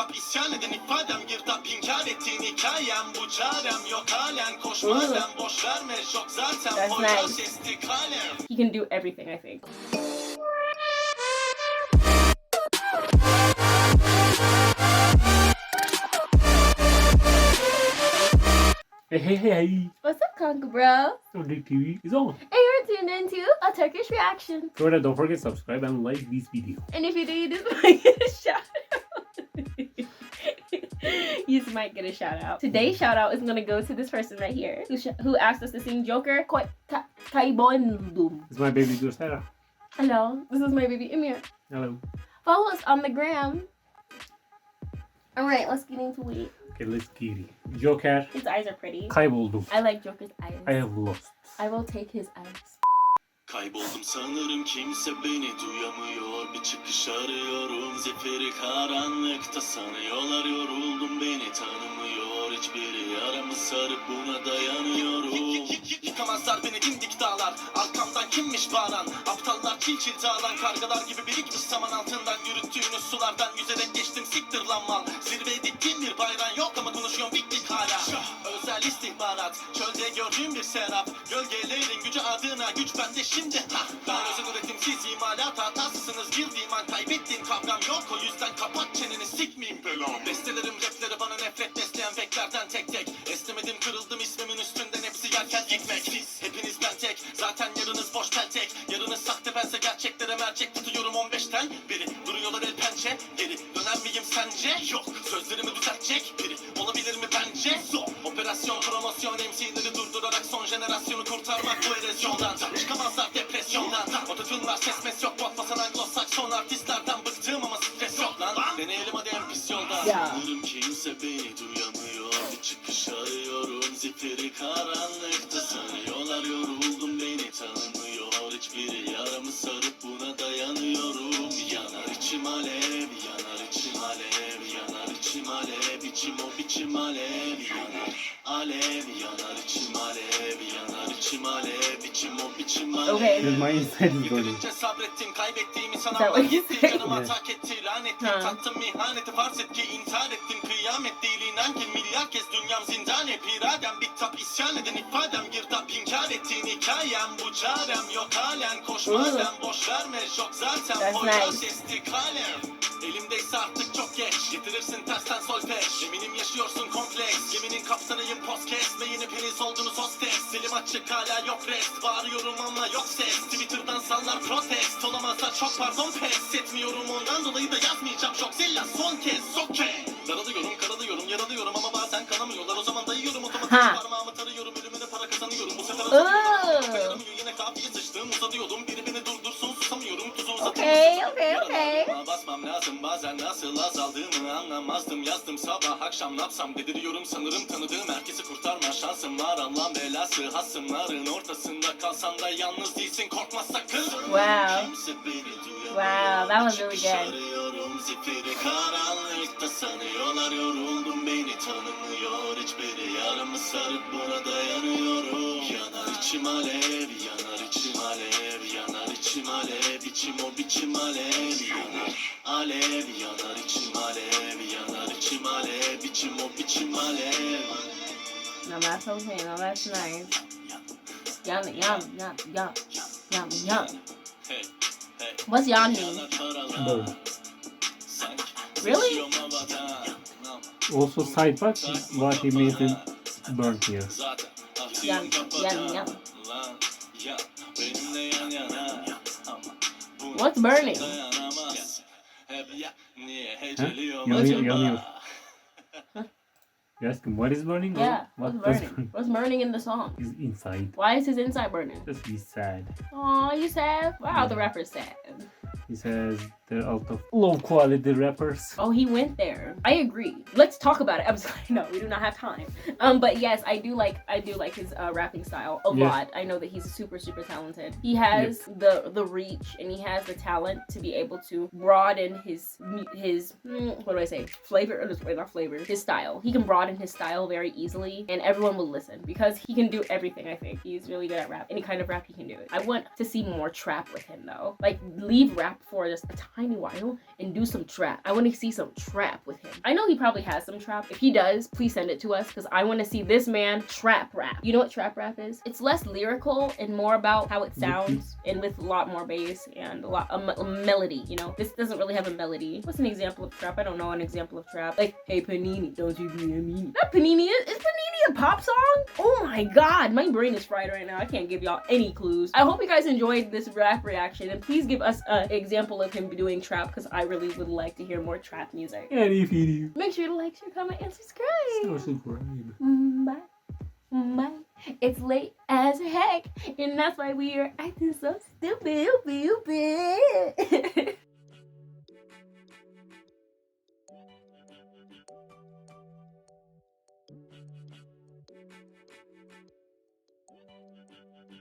bitap isyan eden ifadem girdap inkar ettiğin hikayem bu çarem yok halen koşma Ooh. ben boş verme şok zaten That's Poyraz nice. istikalem He can do everything, I think. Hey, hey, hey. What's up, Conker Bro? Sonic TV is on. And you're tuned into a Turkish reaction. So don't forget to subscribe and like this video. And if you do, you just might get a shout out. you might get a shout out. Today's shout out is gonna go to this person right here who, sh- who asked us to sing Joker. Koi- Ka- Kaibondum. It's my baby girl Hello, this is my baby Emir. Hello. Follow us on the gram. All right, let's get into it. Okay, let's get it. Joker His eyes are pretty. kayboldum. I like Joker's eyes. I have lost. I will take his eyes. Kayboldum sanırım kimse beni duyamıyor Bir çıkış arıyorum zifiri karanlıkta sanıyorlar Yoruldum. Beni tanımıyor Hiçbiri. Yaramı sarıp buna dayanıyorum. Yıkamazlar beni dimdik dağlar. Arkamdan kimmiş bağıran? Aptallar çil çil dağılan Kargalar gibi birikmiş saman altından Yürüttüğünüz sulardan yüzerek geçtim. Siktir lan mal. Zirveye diktiğim bir bayrağın yok ama konuşuyorum. Hala Özel istihbarat Çölde gördüğüm bir serap. Gölgelerin gücü adına güç bende şimdi. Ha. Ben özel üretim siz imalat hatasısınız. Girdiğim an kaybettiğim kavram yok. O yüzden kapat çeneni sikmeyeyim. Belam Bestelerim rapleri bana nefret besleyen beklerden tek tek. Esnemedim kırıldım ismimin üstünden hepsi yerken ekmek Siz hepiniz ben tek zaten yarınız boş peltek. Yarınız sahte bense gerçeklere mercek tutuyorum 15'ten biri Duruyorlar el pençe geri döner miyim sence? Yok. Sözlerimi bu erozyondan Çıkamazlar depresyondan Ototun var ses mes yok. Botmasan anglo-sakson artistlerden bıktım ama stres yok lan. Deneyelim hadi en pis yoldan Ya. Sanırım kimse beni duyamıyor. Bir çıkış arıyorum. Zifiri karanlıkta sanıyorlar Yoruldum beni tanımıyor. Hiçbiri yaramı sarıp buna dayanıyorum. Yanar içim alev, alev, içim o biçim alev Yanar alev, yanar içim alev Yanar içim alev, içim o biçim alev Okay. Because sabrettim kaybettiğimi sananlar what you gitti say? Canıma Yeah. tak etti lanettim Ha. Tattım ihaneti farz et ki intihar ettim Kıyamet değil inan ki milyar kez dünyam zindan hep iradem Bitap isyan eden ifadem girdap inkar ettiğin hikayem Bu çarem yok halen Ooh. sen boş verme şok zaten That's nice. istikalem Elimdeyse artık çok geç Getirirsin tersten solfej Eminim yaşıyorsun kompleks. Geminin kaptanıyım post kesmeyin hepiniz oldunuz hostes Dilim açık hala yok rest. Bağırıyorum ama yok ses. Twitter'dan sallar protest. Olamazsa çok pardon pes Etmiyorum ondan dolayı da yazmayacağım. Çok zilla son kez okey Daralıyorum karalıyorum yaralıyorum ama bazen kanamıyorlar. O zaman dayıyorum otomatik parmağımı tarıyorum. Ölümüne para kazanıyorum. Bu sefer. Dayanamıyor yine kafiye sıçtım. Uzatıyordum Biri okay, okay. Yaralarıma basmam lazım. Bazen nasıl azaldığımı anlamazdım. Yazdım sabah akşam ne yapsam dediriyorum sanırım. Tanıdığım Herkesi kurtarma şansım var. Allah'ın belası hasımların ortasında Kalsan da yalnız değilsin. Korkma sakın. Wow. Kimse beni duyamıyor. Wow, that was really good. arıyorum. Zifiri karanlıkta sanıyorlar Yoruldum beni tanımıyor. Hiçbiri yaramı sarıp buna dayanıyorum Yanar içim alev, yanar içim alev Yanar içim alev, içim o biçim alev Yanar alev, yanar içim alev Yanar içim alev, içim o biçim alev No, that's okay. No, that's nice. Yum, yum, yum, yum, yum, yum. Hey, hey. What's karalar, Burn. sanki Really? Also side part what he made in burn here. Zaten Yan, atıyorum What's burning? dayanamaz. Hep ya, niye Huh? acaba? You ask him what is burning? Yeah, what's what does burning? What's burning in the song? is inside. Why is his inside burning? Just be sad. Aw, you sad? Wow, the rapper's sad. He says they're out of low quality rappers. Oh, he went there. I agree. Let's talk about it. I'm sorry. No, we do not have time. Um, but yes, I do like I do like his uh, rapping style a Yeah. lot. I know that he's super super talented. He has the the reach and he has the talent to be able to broaden his his mm, what do I say flavor or wait, not flavor his style. He can broaden his style very easily and everyone will listen because he can do everything. I think he's really good at rap. Any kind of rap he can do it. I want to see more trap with him though. Like leave rap for just a tiny while and do some trap. I want to see some trap with him. I know he probably has some trap. If he does, please send it to us because I want to see this man trap rap. You know what trap rap is? It's less lyrical and more about how it sounds and with a lot more bass and a lot a, melody. You know, this doesn't really have a melody. What's an example of trap? I don't know an example of trap. Like, hey Panini, don't you be a meanie. Not Panini. Is Panini a pop song? Oh my god, my brain is fried right now. I can't give y'all any clues. I hope you guys enjoyed this rap reaction and please give us an example of him doing trap because I really would like to hear more trap music. And if you do, Make sure to like, share, comment, and subscribe. so subscribe. Mm, Bye. Mm, Bye. It's late as heck, and that's why we are acting so stupid.